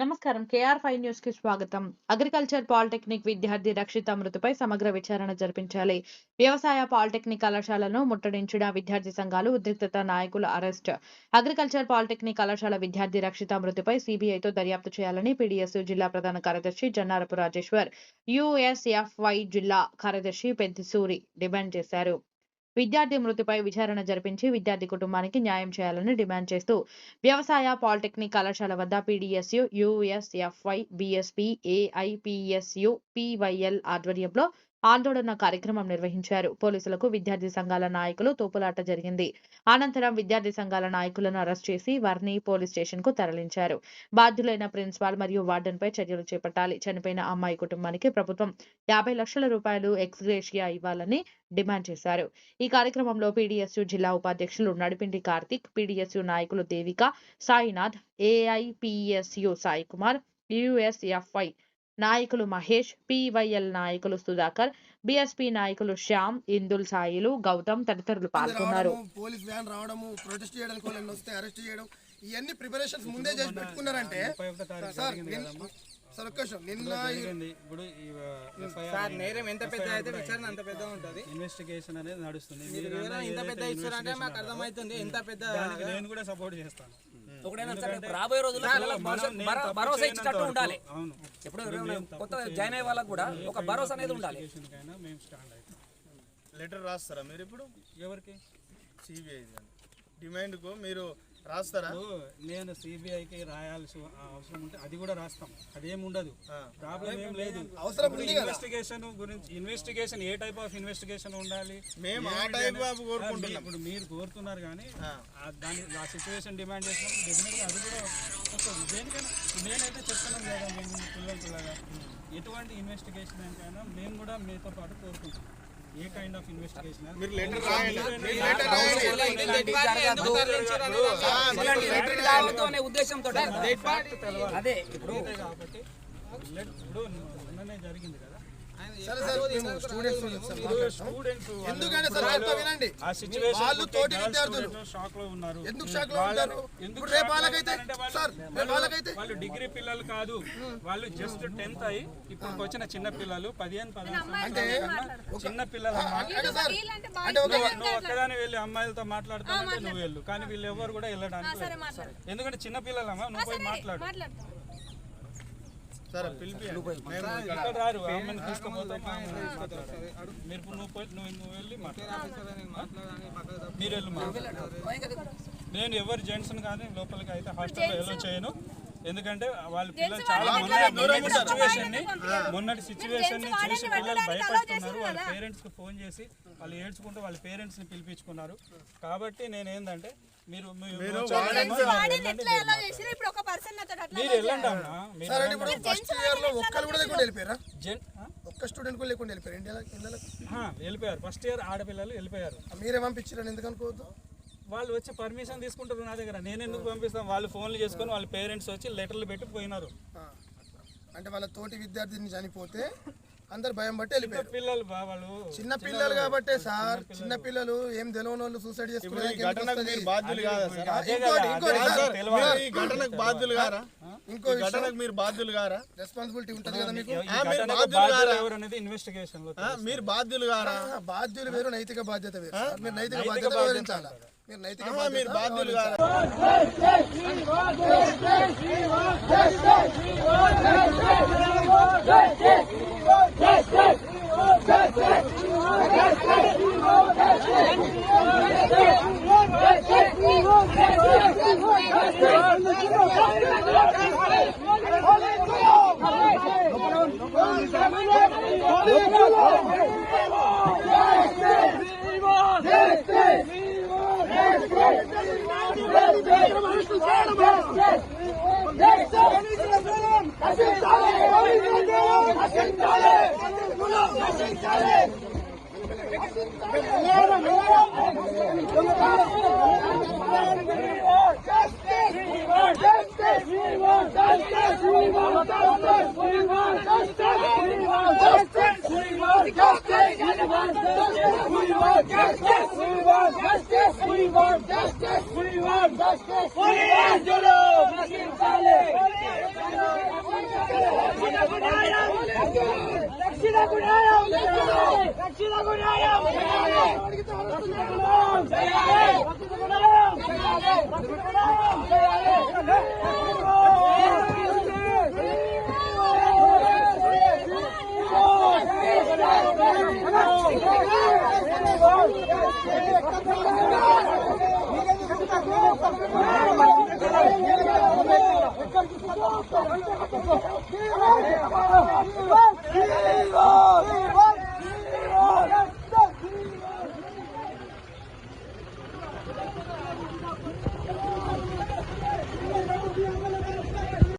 నమస్కారం. KR five న్యూస్కి స్వాగతం. అగ్రికల్చర్ పాలిటెక్నిక్ విద్యార్థి రక్షిత మృతిపై సమగ్ర విచారణ జరిపించాలి. వ్యవసాయ పాలిటెక్నిక్ కళాశాలను ముట్టడించిన విద్యార్థి సంఘాలు ఉద్రిక్తత నాయకుల అరెస్ట్. అగ్రికల్చర్ పాలిటెక్నిక్ కళాశాల విద్యార్థి రక్షిత మృతిపై సిబిఐతో దర్యాప్తు చేయాలని పీడీఎస్ జిల్లా ప్రధాన కార్యదర్శి జన్నారపు రాజేశ్వర్. యుఎస్ఎఫ్వై జిల్లా కార్యదర్శి పెద్దిసూరి డిమాండ్ చేశారు. విద్యార్థి మృతిపై విచారణ జరిపించి విద్యార్థి కుటుంబానికి న్యాయం చేయాలని డిమాండ్ చేస్తూ వ్యవసాయ పాలిటెక్నిక్ కళాశాల వద్ద PDSU USFI BSP AIPSU PYL ఆధ్వర్యంలో ఆందోళన కార్యక్రమం నిర్వహించారు. పోలీసులకు విద్యార్థి సంఘాల నాయకులు తోపులాట జరిగింది. అనంతరం విద్యార్థి సంఘాల నాయకులను అరెస్ట్ చేసి వారిని పోలీస్ స్టేషన్కు తరలించారు. బాధ్యులైన ప్రిన్సిపాల్ మరియు వార్డెన్ పై చర్యలు చేపట్టాలి. చనిపోయిన అమ్మాయి కుటుంబానికి ప్రభుత్వం యాభై లక్షల రూపాయలు ఎక్స్గ్రేషియా ఇవ్వాలని డిమాండ్ చేశారు. ఈ కార్యక్రమంలో పీడీఎస్యు జిల్లా ఉపాధ్యక్షులు నడిపిండి కార్తిక్ పీడీఎస్యు నాయకులు దేవిక సాయినాథ్ ఏఐపిఎస్యు సాయి కుమార్ యుఎస్ఎఫ్ఐ నాయకులు మహేష్ పివైఎల్ నాయకులు సుధాకర్ బిఎస్పి నాయకులు శ్యామ్ ఇందుల్ సాయిలు గౌతమ్ తదితరులు పాల్గొన్నారు. పోలీస్ వ్యాన్ రావడము ప్రొటెస్ట్ చేయడానికి వాళ్ళని వస్తే అరెస్ట్ చేయడం ఇవన్నీ ప్రిపరేషన్స్ ముందే చేసి పెట్టుకున్నారంటే సార్ సార్ ఒక్క నిన్న ఇప్పుడు ఈ ఎఫ్ఐఆర్ సార్ నేరం ఎంత పెద్ద అయితే విచారణ అంత పెద్ద ఉంటది? ఇన్వెస్టిగేషన్ అనేది నడుస్తుంది. ఇంత పెద్ద ఇచ్చారంటే మాకు అర్థమవుతుంది ఎంత పెద్ద నేను కూడా సపోర్ట్ చేస్తాను. ఒకటేనా సార్ రేపు రాబోయే రోజుల్లో భరోసా ఇచ్చేటట్టు ఉండాలి. అవును. ఇప్పుడు ఎవరైనా కొత్త జాయిన్ అయ్యే వాళ్ళకు కూడా ఒక భరోసా అనేది ఉండాలి. లెటర్ రాస్తారా మీరు ఇప్పుడు? ఎవరికి? సిబిఐ డిమాండ్కు మీరు రాస్తారా? నేను సిబిఐకి రాయాల్సి అవసరం ఉంటే అది కూడా రాస్తాం. అదేం ఉండదు. ప్రాబ్లం ఏం లేదు. అవసరం ఇన్వెస్టిగేషన్ గురించి ఇన్వెస్టిగేషన్ ఏ టైప్ ఆఫ్ ఇన్వెస్టిగేషన్ ఉండాలి? మేము ఆ టైప్ కోరుకుంటున్నాం. ఇప్పుడు మీరు కోరుతున్నారు కానీ ఆ. దాని ఆ సిచ్యువేషన్ డిమాండ్ చేసినప్పుడు డెఫినెట్గా అది కూడా వస్తుంది దేనికైనా నేనైతే చెప్తున్నాను కదా మేము ఎటువంటి ఇన్వెస్టిగేషన్ అయినా మేము కూడా మీతో పాటు కోరుకుంటాం ఏ కైండ్ ఆఫ్ ఇన్వెస్టిగేషన్ మీరు లెటర్ రాయండి. మీరు ఇలాంటి రిపీట్ కావద్దు అనే ఉద్దేశంతో అదే ఇప్పుడు కాబట్టి ఇప్పుడు నిన్ననే జరిగింది కదా. సరే సార్ స్టూడెంట్స్ ఎందుకంటే సార్ చెప్తా వినండి. ఆ సిచ్యువేషన్ వాళ్ళు తోటి విద్యార్థులు షాక్లో ఉన్నారు. ఎందుకు షాక్లో ఉంటారు ఎందుకు ఇప్పుడు రేపు వాళ్ళకైతే సార్ రేపు వాళ్ళకైతే వాళ్ళు డిగ్రీ పిల్లలు కాదు. వాళ్ళు జస్ట్ టెన్త్ అయ్యి ఇప్పుడు వచ్చిన చిన్న పిల్లలు పదిహేను పదహారు సంవత్సరాల కన్నా చిన్న పిల్లలు. అంటే అంటే నువ్వు ఒక్కదాని వెళ్ళి అమ్మాయిలతో మాట్లాడుతానంటే నువ్వు వెళ్ళు. కానీ వీళ్ళు ఎవరు కూడా వెళ్ళడానికి. ఎందుకంటే చిన్న పిల్లలమ్మా నువ్వు పోయి మాట్లాడు. సరే తీసుకుపోతాం మీరు నువ్వు పోయి నువ్వు నువ్వు వెళ్ళి మాట్లాడు. మీరు వెళ్ళి మాట్లాడు. నేను ఎవరు జెంట్స్ కానీ లోపలికి అయితే హాస్టల్లో ఎలా చేయను. ఎందుకంటే వాళ్ళ పిల్లలు చాలా మొన్న సిచ్యువేషన్ని మొన్నటి సిచ్యువేషన్ని చూసి పిల్లలు భయపడుతున్నారు. వాళ్ళ పేరెంట్స్కి ఫోన్ చేసి వాళ్ళు ఏడ్చుకుంటూ వాళ్ళ పేరెంట్స్ని పిలిపించుకున్నారు. కాబట్టి నేను ఏంటంటే మీరు మీరు వెళ్ళండి, అమ్మా? ఒక్క స్టూడెంట్ కూడా లేకుండా వెళ్ళిపోయారు? వెళ్ళిపోయారు. ఫస్ట్ ఇయర్ ఆడపిల్లలు వెళ్ళిపోయారు. మీరే పంపించారని ఎందుకు అనుకోవద్దు? వాళ్ళు వచ్చి పర్మిషన్ తీసుకుంటారు నా దగ్గర. నేను ఎందుకు పంపిస్తాను? వాళ్ళు ఫోన్లు చేసుకొని వాళ్ళ పేరెంట్స్ వచ్చి లెటర్లు పెట్టి పోయినారు. అంటే వాళ్ళ తోటి విద్యార్థిని చనిపోతే అందరు భయం బట్టి వెళ్ళిపోయారు. పిల్లలు బా వాళ్ళు చిన్న పిల్లలు కాబట్టే సార్ చిన్న పిల్లలు ఏం తెలియని వాళ్ళు సూసైడ్? మీరు బాధ్యులు గారా ఇంకో ఘటనకు మీరు బాధ్యులు గారా రెస్పాన్సిబిలిటీ ఉంటుంది కదా మీకు? మీరు ఘటనకు బాధ్యులు బాధ్యులు కారా? ఎవరు అనేది ఇన్వెస్టిగేషన్లో ఆ, మీరు బాధ్యులు గారా బాధ్యులు వేరు నైతిక బాధ్యత వేరు. మీరు నైతిక బాధ్యత వివరించాలా? మీరు నైతిక ఆ, మీరు బాధ్యత బాధ్యులు Justice! రక్షించుకున్నాం జయాలి రక్షించుకున్నాం జయాలి రక్షించుకున్నాం జయాలి రక్షించుకున్నాం జయాలి రక్షించుకున్నాం జయాలి